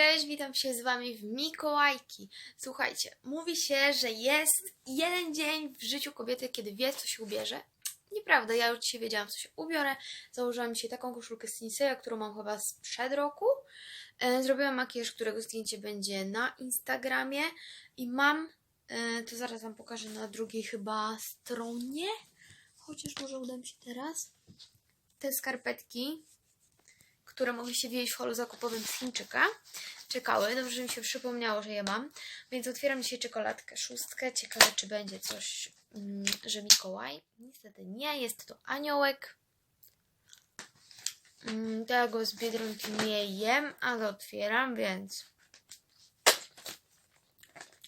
Cześć, witam się z Wami w Mikołajki. Słuchajcie, mówi się, że jest jeden dzień w życiu kobiety, kiedy wie, co się ubierze. Nieprawda, ja już dzisiaj wiedziałam, co się ubiorę. Założyłam dzisiaj taką koszulkę z Sinseya, którą mam chyba sprzed roku. E, Zrobiłam makijaż, którego zdjęcie będzie na Instagramie. I mam, e, to zaraz Wam pokażę na drugiej chyba stronie. Chociaż może uda mi się teraz. Te skarpetki które mogły się wieść w holu zakupowym z Chińczyka. Czekały, dobrze że mi się przypomniało, że je mam. Więc otwieram dzisiaj czekoladkę szóstkę. Ciekawe, czy będzie coś, mm, że Mikołaj. Niestety nie, jest to aniołek. Mm, Tego z Biedronki nie jem, ale otwieram, więc...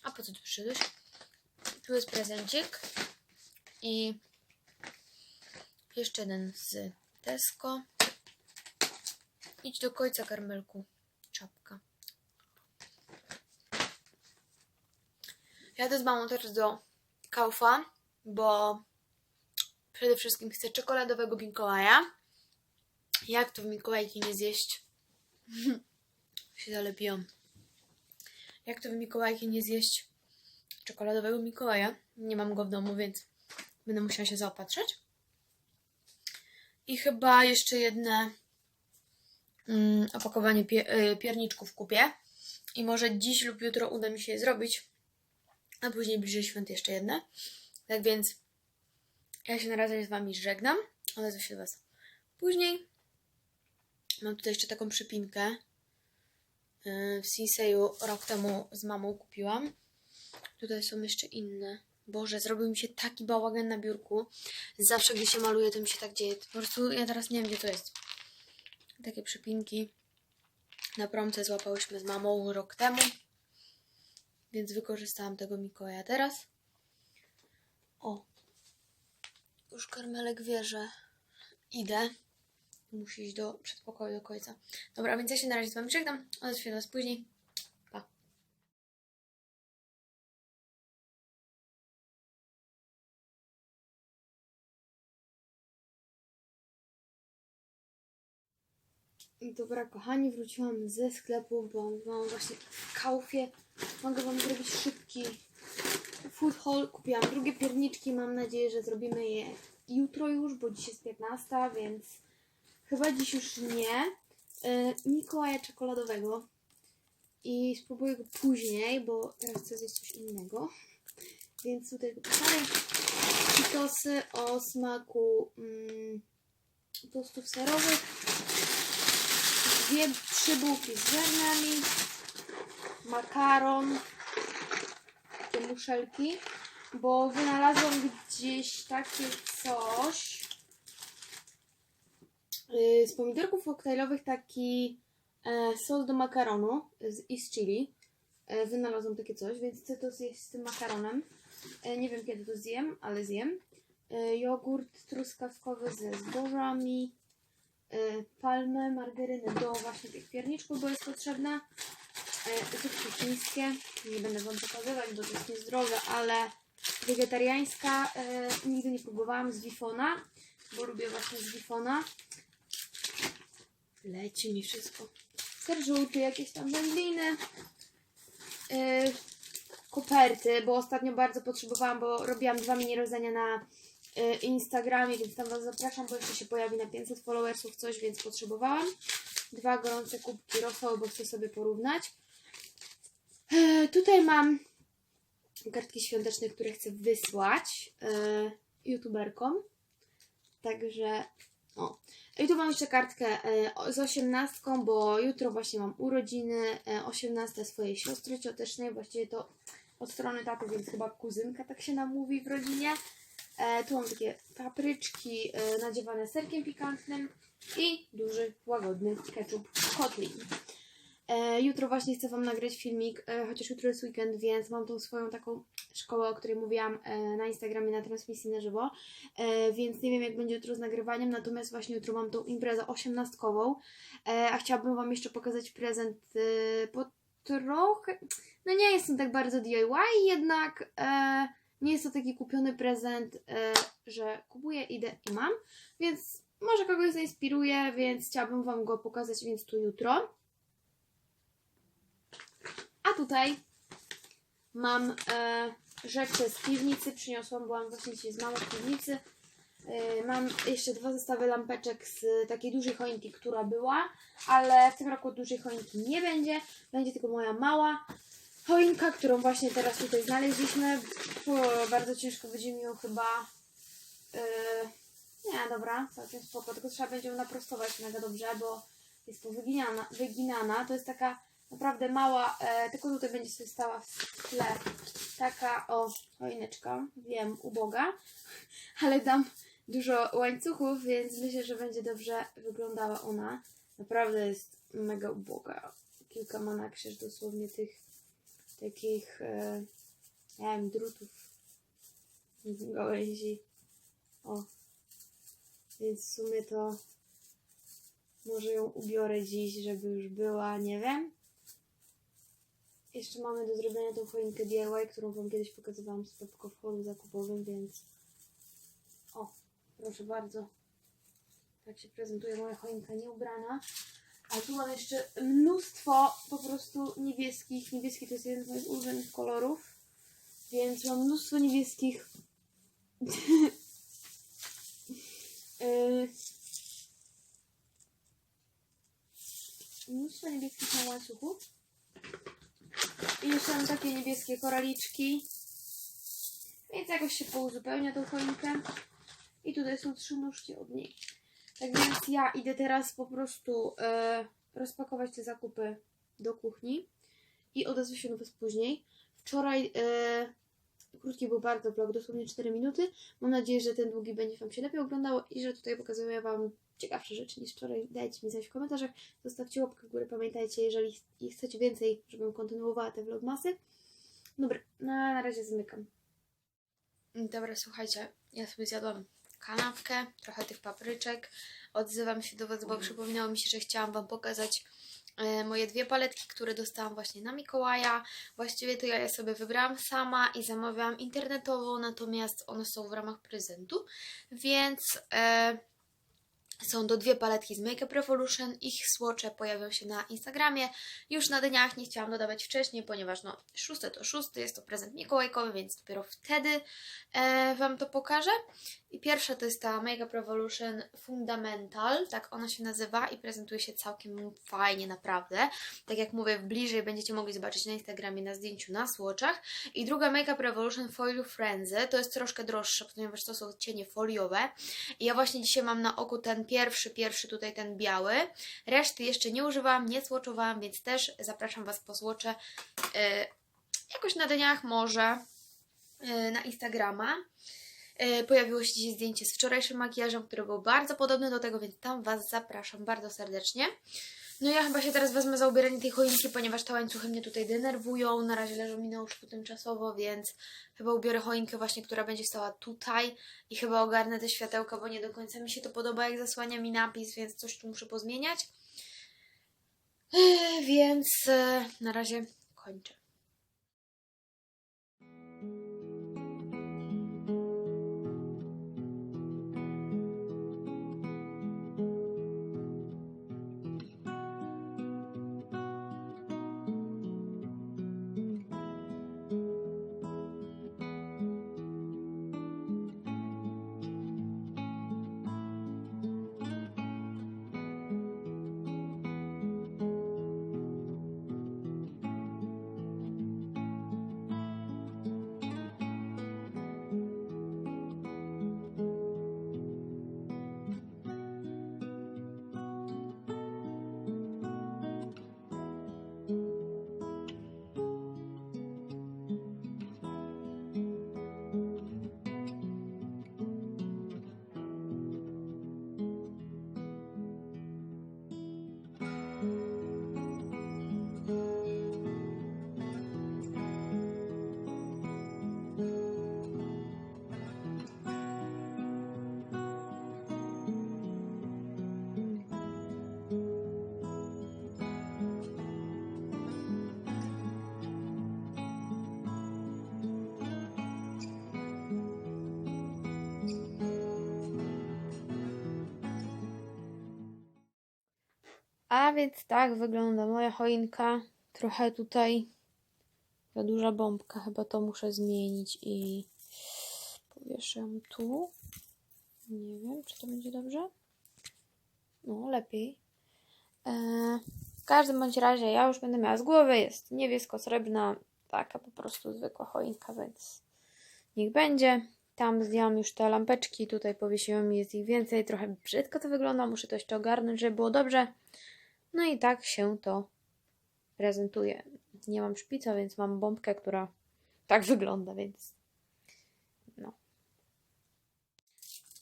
A po co tu przyszedłeś? Tu jest prezencik. I jeszcze jeden z Tesco. Idź do końca, karmelku. Czapka. Jadę z mamą teraz do Kaufa, bo przede wszystkim chcę czekoladowego Mikołaja. Jak to w Mikołajki nie zjeść? się zalepiłam. Jak to w Mikołajki nie zjeść czekoladowego Mikołaja? Nie mam go w domu, więc będę musiała się zaopatrzyć. I chyba jeszcze jedne opakowanie pie, y, pierniczków kupię. I może dziś lub jutro uda mi się je zrobić. A później bliżej świąt jeszcze jedne. Tak więc ja się na razie z Wami żegnam. Odezwę się do Was później. Mam tutaj jeszcze taką przypinkę. y, W Sinseju rok temu z mamą kupiłam. Tutaj są jeszcze inne. Boże, zrobił mi się taki bałagan na biurku. Zawsze, gdy się maluje, to mi się tak dzieje. Po prostu ja teraz nie wiem, gdzie to jest takie przypinki na promce złapałyśmy z mamą rok temu, więc wykorzystałam tego Mikołaja teraz. O, już karmelek wie, że idę. Musi iść do przedpokoju do końca. Dobra, więc ja się na razie z wami żegnam. Odezwę się do was później. Dobra, kochani, wróciłam ze sklepu, bo mam właśnie w kaufie. Mogę Wam zrobić szybki food haul. Kupiłam drugie pierniczki. Mam nadzieję, że zrobimy je jutro już, bo dziś jest 15, więc chyba dziś już nie. Yy, Mikołaja czekoladowego. I spróbuję go później, bo teraz chcę zjeść coś innego. Więc tutaj wypisane Cheetosy o smaku mm, serowych dwie, trzy bułki z ziarnami, makaron, takie muszelki, bo wynalazłam gdzieś takie coś yy, z pomidorków koktajlowych, taki e, sos do makaronu z East Chili. E, wynalazłam takie coś, więc chcę to zjeść z tym makaronem. E, nie wiem kiedy to zjem, ale zjem. Jogurt truskawkowy ze zbożami y, palmę, margarynę do właśnie tych pierniczków, bo jest potrzebna. Y, Zupki chińskie, nie będę Wam pokazywać, bo to jest niezdrowe, ale wegetariańska y, nigdy nie próbowałam z wifona, bo lubię właśnie z wifona. Leci mi wszystko. Ser żółty, jakieś tam wędliny. Y, koperty, bo ostatnio bardzo potrzebowałam, bo robiłam dwa mini rozdania na y, Instagramie, więc tam Was zapraszam, bo jeszcze się pojawi na 500 followersów coś, więc potrzebowałam. Dwa gorące kubki rosołu, bo chcę sobie porównać. E, tutaj mam kartki świąteczne, które chcę wysłać e, youtuberkom. Także o. I tu mam jeszcze kartkę z osiemnastką, bo jutro właśnie mam urodziny. E, 18 swojej siostry ciotecznej, właściwie to od strony taty, więc chyba kuzynka tak się nam mówi w rodzinie. E, tu mam takie papryczki e, nadziewane serkiem pikantnym i duży, łagodny ketchup Kotlin. E, jutro właśnie chcę Wam nagrać filmik, chociaż jutro jest weekend, więc mam tą swoją taką szkołę, o której mówiłam na Instagramie na transmisji na żywo, więc nie wiem jak będzie jutro z nagrywaniem, natomiast właśnie jutro mam tą imprezę osiemnastkową, a chciałabym Wam jeszcze pokazać prezent, bo trochę, no nie jestem tak bardzo DIY, jednak nie jest to taki kupiony prezent, e, że kupuję, idę i mam, więc może kogoś zainspiruje, więc chciałabym Wam go pokazać, więc tu jutro. A tutaj mam e, rzeczy z piwnicy. Przyniosłam, byłam właśnie dzisiaj z mamą w piwnicy. E, mam jeszcze dwa zestawy lampeczek z takiej dużej choinki, która była, ale w tym roku dużej choinki nie będzie. Będzie tylko moja mała choinka, którą właśnie teraz tutaj znaleźliśmy. Bardzo ciężko będzie mi ją chyba. e, nie, dobra, całkiem spoko, tylko trzeba będzie ją naprostować mega dobrze, bo jest powyginana, wyginana. To jest taka naprawdę mała, e, tylko tutaj będzie sobie stała w tle taka o choineczka, wiem, uboga, ale dam dużo łańcuchów, więc myślę, że będzie dobrze wyglądała ona. Naprawdę jest mega uboga. Kilka ma na krzyż dosłownie tych takich, e, nie wiem, drutów, gałęzi. O, więc w sumie to może ją ubiorę dziś, żeby już była, nie wiem. Jeszcze mamy do zrobienia tą choinkę DIY, którą Wam kiedyś pokazywałam z holu zakupowym, więc o, proszę bardzo. Tak się prezentuje moja choinka nieubrana. A tu mam jeszcze mnóstwo po prostu niebieskich. Niebieski to jest jeden z moich ulubionych kolorów. Więc mam mnóstwo niebieskich Yy, mnóstwo niebieskich na łańcuchów. I jeszcze mam takie niebieskie koraliczki. Więc jakoś się pouzupełnia tą choinkę. I tutaj są trzy nóżki od niej. Tak więc ja idę teraz po prostu e, rozpakować te zakupy do kuchni. I odezwę się do Was później. Wczoraj e, krótki był bardzo vlog, dosłownie 4 minuty. Mam nadzieję, że ten długi będzie Wam się lepiej oglądało i że tutaj pokazuję Wam ciekawsze rzeczy niż wczoraj. Dajcie mi znać w komentarzach, zostawcie łapkę w górę, pamiętajcie, jeżeli ch- chcecie więcej, żebym kontynuowała te vlogmasy. Dobra, na, na razie zmykam. Dobra, słuchajcie, ja sobie zjadłam kanapkę, trochę tych papryczek. Odzywam się do Was, bo przypomniało mi się, że chciałam Wam pokazać e, moje dwie paletki, które dostałam właśnie na Mikołaja. Właściwie to ja je sobie wybrałam sama i zamawiałam internetowo, natomiast one są w ramach prezentu, więc e, są to dwie paletki z Makeup Revolution. Ich słocze pojawią się na Instagramie już na dniach. Nie chciałam dodawać wcześniej, ponieważ no, szóste to szósty, jest to prezent mikołajkowy, więc dopiero wtedy e, Wam to pokażę. I pierwsza to jest ta Makeup Revolution Fundamental, tak ona się nazywa i prezentuje się całkiem fajnie, naprawdę. Tak jak mówię, bliżej będziecie mogli zobaczyć na Instagramie na zdjęciu na słoczach. I druga Makeup Revolution Foil Frenzy, to jest troszkę droższa, ponieważ to są cienie foliowe. I ja właśnie dzisiaj mam na oku ten pierwszy, pierwszy tutaj ten biały. Reszty jeszcze nie używałam, nie słoczowałam, więc też zapraszam Was po słocze e, jakoś na dniach może e, na Instagrama. E, Pojawiło się dzisiaj zdjęcie z wczorajszym makijażem, który był bardzo podobny do tego, więc tam Was zapraszam bardzo serdecznie. No ja chyba się teraz wezmę za ubieranie tej choinki, ponieważ te łańcuchy mnie tutaj denerwują. Na razie leżą mi na łóżku tymczasowo, więc chyba ubiorę choinkę właśnie, która będzie stała tutaj i chyba ogarnę te światełka, bo nie do końca mi się to podoba, jak zasłania mi napis, więc coś tu muszę pozmieniać. Ech, Więc e, na razie kończę. A więc tak wygląda moja choinka. Trochę tutaj Za duża bombka, chyba to muszę zmienić i powieszę tu. Nie wiem, czy to będzie dobrze. No, lepiej. Eee, w każdym bądź razie ja już będę miała z głowy. Jest niebiesko-srebrna, taka po prostu zwykła choinka, więc niech będzie. Tam zdjęłam już te lampeczki, tutaj powiesiłam, jest ich więcej. Trochę brzydko to wygląda, muszę to jeszcze ogarnąć, żeby było dobrze. No i tak się to prezentuje. Nie mam szpica, więc mam bombkę, która tak wygląda, więc no.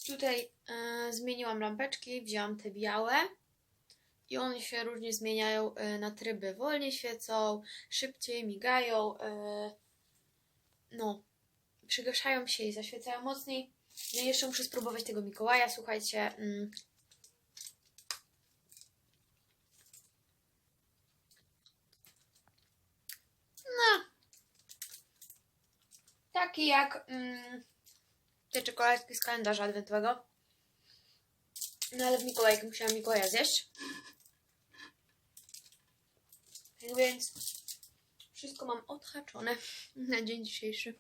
Tutaj e, zmieniłam lampeczki, wzięłam te białe i one się różnie zmieniają e, na tryby. Wolniej świecą, szybciej migają, e, no, przygaszają się i zaświecają mocniej. No i jeszcze muszę spróbować tego Mikołaja, słuchajcie. Mm. No, taki jak mm, te czekoladki z kalendarza adwentowego. No ale w Mikołajkę musiałam Mikołaja zjeść. Tak więc wszystko mam odhaczone na dzień dzisiejszy.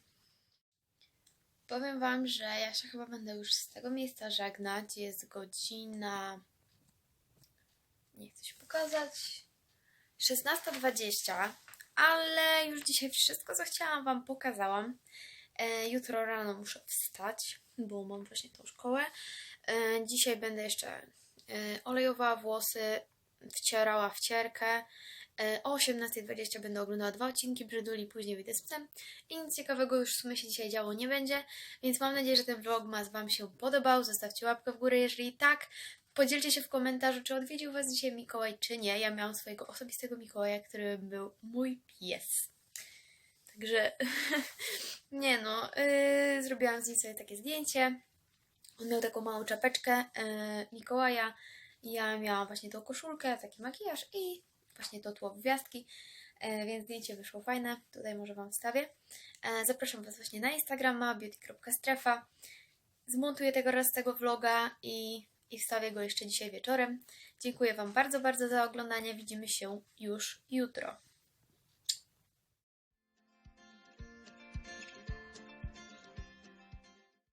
Powiem Wam, że ja się chyba będę już z tego miejsca żegnać. Jest godzina. Nie chcę się pokazać. 16.20, ale już dzisiaj wszystko, co chciałam Wam pokazałam. E, jutro rano muszę wstać, bo mam właśnie tą szkołę. E, dzisiaj będę jeszcze e, olejowała włosy, wcierała wcierkę. O 18.20 będę oglądała dwa odcinki Brzyduli, później wyjdę z psem. I nic ciekawego już w sumie się dzisiaj działo nie będzie, więc mam nadzieję, że ten vlogmas Wam się podobał. Zostawcie łapkę w górę, jeżeli tak. Podzielcie się w komentarzu, czy odwiedził Was dzisiaj Mikołaj, czy nie. Ja miałam swojego osobistego Mikołaja, którym był mój pies. Także nie no, yy, zrobiłam z nim sobie takie zdjęcie. On miał taką małą czapeczkę yy, Mikołaja. Ja miałam właśnie tą koszulkę, taki makijaż i właśnie to tło gwiazdki, e, więc zdjęcie wyszło fajne. Tutaj może Wam wstawię. E, zapraszam Was właśnie na Instagrama beauty.strefa. Zmontuję tego raz tego vloga i, i wstawię go jeszcze dzisiaj wieczorem. Dziękuję Wam bardzo, bardzo za oglądanie. Widzimy się już jutro.